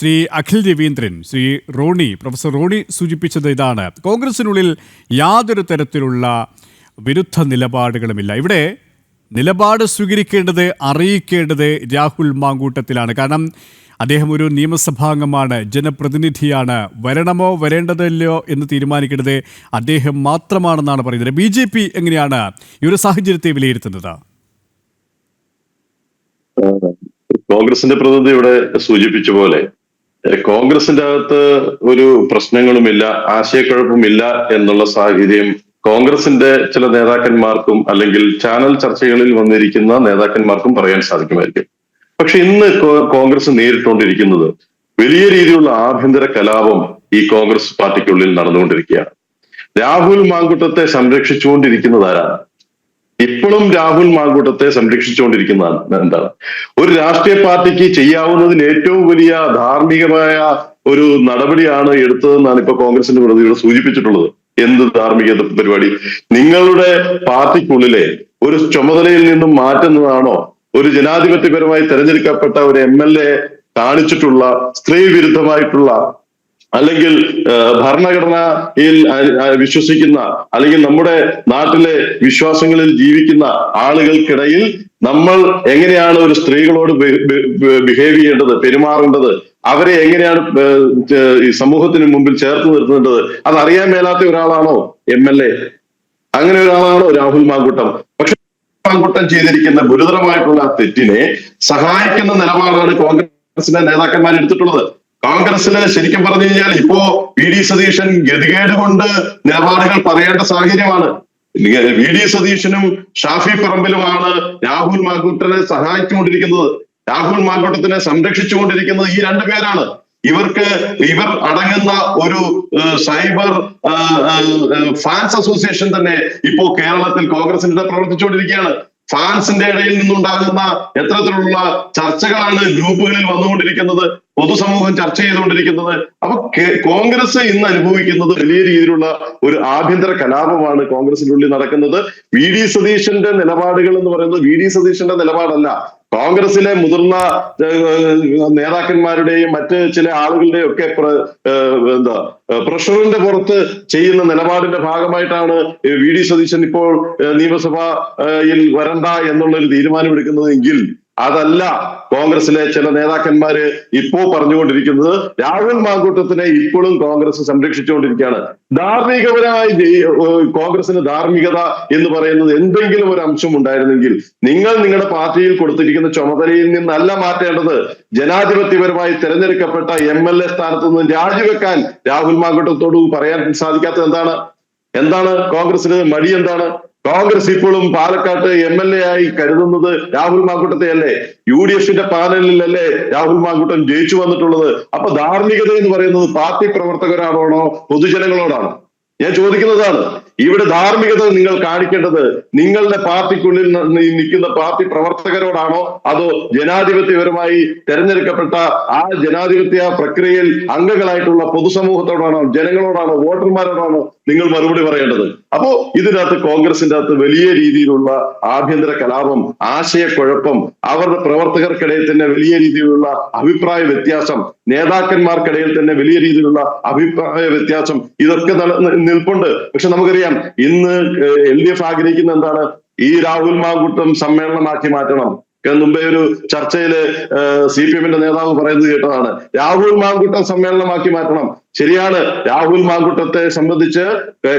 Shri Akhil Raveendran Shri Roni professor Roni സൂചിപ്പിച്ചത് ഇതാണ്. കോൺഗ്രസിനുള്ളിൽ യാതൊരു തരത്തിലുള്ള വിരുദ്ധ നിലപാടുകളുമില്ല. ഇവിടെ നിലപാട് സ്വീകരിക്കേണ്ടത് അറിയിക്കേണ്ടത് രാഹുൽ മാങ്കൂട്ടത്തിലാണ്. കാരണം അദ്ദേഹം ഒരു നിയമസഭാംഗമാണ് ജനപ്രതിനിധിയാണ്. വരണമോ വരേണ്ടതല്ലോ എന്ന് തീരുമാനിക്കേണ്ടത് അദ്ദേഹം മാത്രമാണെന്നാണ് പറയുന്നത്. ബി ജെ പി എങ്ങനെയാണ് ഈ ഒരു സാഹചര്യത്തെ വിലയിരുത്തുന്നത്? കോൺഗ്രസിന്റെ പ്രതിനിധി ഇവിടെ സൂചിപ്പിച്ച പോലെ കോൺഗ്രസിന്റെ അകത്ത് ഒരു പ്രശ്നങ്ങളുമില്ല ആശയക്കുഴപ്പമില്ല എന്നുള്ള സാഹചര്യം കോൺഗ്രസിന്റെ ചില നേതാക്കന്മാർക്കും അല്ലെങ്കിൽ ചാനൽ ചർച്ചകളിൽ വന്നിരിക്കുന്ന നേതാക്കന്മാർക്കും പറയാൻ സാധിക്കുമായിരിക്കും. പക്ഷെ ഇന്ന് കോൺഗ്രസ് നേരിട്ടുകൊണ്ടിരിക്കുന്നത് വലിയ രീതിയിലുള്ള ആഭ്യന്തര കലാപം ഈ കോൺഗ്രസ് പാർട്ടിക്കുള്ളിൽ നടന്നുകൊണ്ടിരിക്കുകയാണ്. രാഹുൽ മാങ്കുട്ടത്തെ സംരക്ഷിച്ചുകൊണ്ടിരിക്കുന്നത് ആരാണ്? ഇപ്പോഴും രാഹുൽ മാങ്കൂട്ടത്തെ സംരക്ഷിച്ചുകൊണ്ടിരിക്കുന്നതാണ് എന്താണ്? ഒരു രാഷ്ട്രീയ പാർട്ടിക്ക് ചെയ്യാവുന്നതിൽ ഏറ്റവും വലിയ ധാർമ്മികമായ ഒരു നടപടിയാണ് എടുത്തതെന്നാണ് ഇപ്പൊ കോൺഗ്രസിന്റെ പ്രതിയുടെ സൂചിപ്പിച്ചിട്ടുള്ളത്. എന്ത് ധാർമ്മിക പരിപാടി? നിങ്ങളുടെ പാർട്ടിക്കുള്ളിലെ ഒരു ചുമതലയിൽ നിന്നും മാറ്റുന്നതാണോ? ഒരു ജനാധിപത്യപരമായി തെരഞ്ഞെടുക്കപ്പെട്ട ഒരു എം എൽ എ കാണിച്ചിട്ടുള്ള സ്ത്രീ വിരുദ്ധമായിട്ടുള്ള അല്ലെങ്കിൽ ഭരണഘടനയിൽ വിശ്വസിക്കുന്ന അല്ലെങ്കിൽ നമ്മുടെ നാട്ടിലെ വിശ്വാസങ്ങളിൽ ജീവിക്കുന്ന ആളുകൾക്കിടയിൽ നമ്മൾ എങ്ങനെയാണ് ഒരു സ്ത്രീകളോട് ബിഹേവ് ചെയ്യേണ്ടത് പെരുമാറേണ്ടത് അവരെ എങ്ങനെയാണ് ഈ സമൂഹത്തിന് മുമ്പിൽ ചേർത്ത് നിർത്തേണ്ടത് അത് അറിയാൻ മേലാത്ത ഒരാളാണോ എം എൽ എ? അങ്ങനെ ഒരാളാണോ രാഹുൽ മാങ്കുട്ടം. പക്ഷെ മാങ്കുട്ടം ചെയ്തിരിക്കുന്ന ഗുരുതരമായിട്ടുള്ള തെറ്റിനെ സഹായിക്കുന്ന നിലപാടാണ് കോൺഗ്രസിന്റെ നേതാക്കന്മാർ എടുത്തിട്ടുള്ളത്. കോൺഗ്രസിന് ശരിക്കും പറഞ്ഞു കഴിഞ്ഞാൽ ഇപ്പോ വി ഡി സതീശൻ ഗതികേട് കൊണ്ട് നിലപാടുകൾ പറയേണ്ട സാഹചര്യമാണ്. വി ഡി സതീശനും ഷാഫി പറമ്പിലുമാണ് രാഹുൽ മാങ്കൂട്ടനെ സഹായിച്ചുകൊണ്ടിരിക്കുന്നത്. രാഹുൽ മാങ്കൂട്ടത്തിനെ സംരക്ഷിച്ചുകൊണ്ടിരിക്കുന്നത് ഈ രണ്ടു പേരാണ്. ഇവർക്ക് ഇവർ അടങ്ങുന്ന ഒരു സൈബർ ഫാൻസ് അസോസിയേഷൻ തന്നെ ഇപ്പോ കേരളത്തിൽ കോൺഗ്രസിന്റെ പ്രവർത്തിച്ചുകൊണ്ടിരിക്കുകയാണ്. ഫാൻസിന്റെ ഇടയിൽ നിന്നുണ്ടാകുന്ന എത്തരത്തിലുള്ള ചർച്ചകളാണ് ഗ്രൂപ്പുകളിൽ വന്നുകൊണ്ടിരിക്കുന്നത് പൊതുസമൂഹം ചർച്ച ചെയ്തുകൊണ്ടിരിക്കുന്നത്. അപ്പൊ കോൺഗ്രസ് ഇന്ന് അനുഭവിക്കുന്നത് വലിയ രീതിയിലുള്ള ഒരു ആഭ്യന്തര കലാപമാണ് കോൺഗ്രസിനുള്ളിൽ നടക്കുന്നത്. വി. ഡി. സതീശന്റെ നിലപാടുകൾ എന്ന് പറയുന്നത് വി. ഡി. സതീശന്റെ നിലപാടല്ല. കോൺഗ്രസിലെ മുതിർന്ന നേതാക്കന്മാരുടെയും മറ്റ് ചില ആളുകളുടെയും ഒക്കെ എന്താ പ്രഷറിന്റെ പുറത്ത് ചെയ്യുന്ന നിലപാടിന്റെ ഭാഗമായിട്ടാണ് വി ഡി സതീശൻ ഇപ്പോൾ നിയമസഭയിൽ വരണ്ട എന്നുള്ള ഒരു എങ്കിൽ അതല്ല കോൺഗ്രസിലെ ചില നേതാക്കന്മാര് ഇപ്പോ പറഞ്ഞുകൊണ്ടിരിക്കുന്നത് രാഹുൽ മാങ്കൂട്ടത്തിനെ ഇപ്പോഴും കോൺഗ്രസ് സംരക്ഷിച്ചുകൊണ്ടിരിക്കുകയാണ്. ധാർമ്മികപരമായി കോൺഗ്രസിന് ധാർമ്മികത എന്ന് പറയുന്നത് എന്തെങ്കിലും ഒരു അംശം ഉണ്ടായിരുന്നെങ്കിൽ നിങ്ങൾ നിങ്ങളുടെ പാർട്ടിയിൽ കൊടുത്തിരിക്കുന്ന ചുമതലയിൽ നിന്നല്ല മാറ്റേണ്ടത്. ജനാധിപത്യപരമായി തിരഞ്ഞെടുക്കപ്പെട്ട എം എൽ എ സ്ഥാനത്ത് നിന്ന് രാജിവെക്കാൻ രാഹുൽ മാങ്കൂട്ടത്തോട് പറയാൻ സാധിക്കാത്തത് എന്താണ്? എന്താണ്? കോൺഗ്രസിന് മടി എന്താണ്? കോൺഗ്രസ് ഇപ്പോഴും പാലക്കാട്ട് എം എൽ എ ആയി കരുതുന്നത് രാഹുൽ മാങ്കൂട്ടത്തെ അല്ലേ? യു ഡി എഫിന്റെ പാനലിലല്ലേ രാഹുൽ മാങ്കൂട്ടം ജയിച്ചു വന്നിട്ടുള്ളത്? അപ്പൊ ധാർമ്മികത എന്ന് പറയുന്നത് പാർട്ടി പ്രവർത്തകരാണോ പൊതുജനങ്ങളോടാണോ? ഞാൻ ചോദിക്കുന്നതാണ്. ഇവിടെ ധാർമ്മികത നിങ്ങൾ കാണിക്കേണ്ടത് നിങ്ങളുടെ പാർട്ടിക്കുള്ളിൽ നിൽക്കുന്ന പാർട്ടി പ്രവർത്തകരോടാണോ? അതോ ജനാധിപത്യപരമായി തെരഞ്ഞെടുക്കപ്പെട്ട ആ ജനാധിപത്യ പ്രക്രിയയിൽ അംഗങ്ങളായിട്ടുള്ള പൊതുസമൂഹത്തോടാണോ ജനങ്ങളോടാണോ വോട്ടർമാരോടാണോ നിങ്ങൾ മറുപടി പറയേണ്ടത്? അപ്പോ ഇതിനകത്ത് കോൺഗ്രസിന്റെ അകത്ത് വലിയ രീതിയിലുള്ള ആഭ്യന്തര കലാപം ആശയക്കുഴപ്പം അവരുടെ പ്രവർത്തകർക്കിടയിൽ തന്നെ വലിയ രീതിയിലുള്ള അഭിപ്രായ വ്യത്യാസം നേതാക്കന്മാർക്കിടയിൽ തന്നെ വലിയ രീതിയിലുള്ള അഭിപ്രായ വ്യത്യാസം ഇതൊക്കെ നിൽപ്പുണ്ട്. പക്ഷെ നമുക്കറിയാം ഇന്ന് എൽ ഡി എഫ് ആഗ്രഹിക്കുന്ന എന്താണ്? ഈ രാഹുൽ മാങ്കുട്ടം സമ്മേളനമാക്കി മാറ്റണം. മുമ്പേ ഒരു ചർച്ചയിൽ സി പി എമ്മിന്റെ നേതാവ് പറയുന്നത് കേട്ടതാണ്. രാഹുൽ മാങ്കുട്ടം സമ്മേളനമാക്കി മാറ്റണം. ശരിയാണ്. രാഹുൽ മാങ്കുട്ടത്തെ സംബന്ധിച്ച്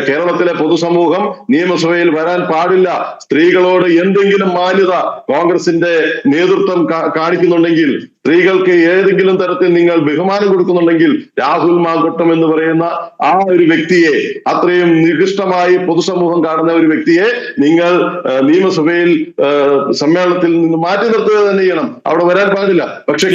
കേരളത്തിലെ പൊതുസമൂഹം നിയമസഭയിൽ വരാൻ പാടില്ല. സ്ത്രീകളോട് എന്തെങ്കിലും മാന്യത കോൺഗ്രസിന്റെ നേതൃത്വം കാണിക്കുന്നുണ്ടെങ്കിൽ സ്ത്രീകൾക്ക് ഏതെങ്കിലും തരത്തിൽ നിങ്ങൾ ബഹുമാനം കൊടുക്കുന്നുണ്ടെങ്കിൽ രാഹുൽ മാങ്കുട്ടം എന്ന് പറയുന്ന ആ ഒരു വ്യക്തിയെ അത്രയും നികൃഷ്ടമായി പൊതുസമൂഹം കാണുന്ന ഒരു വ്യക്തിയെ നിങ്ങൾ നിയമസഭയിൽ സമ്മേളനത്തിൽ നിന്ന് മാറ്റി നിർത്തുക തന്നെ ചെയ്യണം. അവിടെ വരാൻ പാടില്ല. പക്ഷെ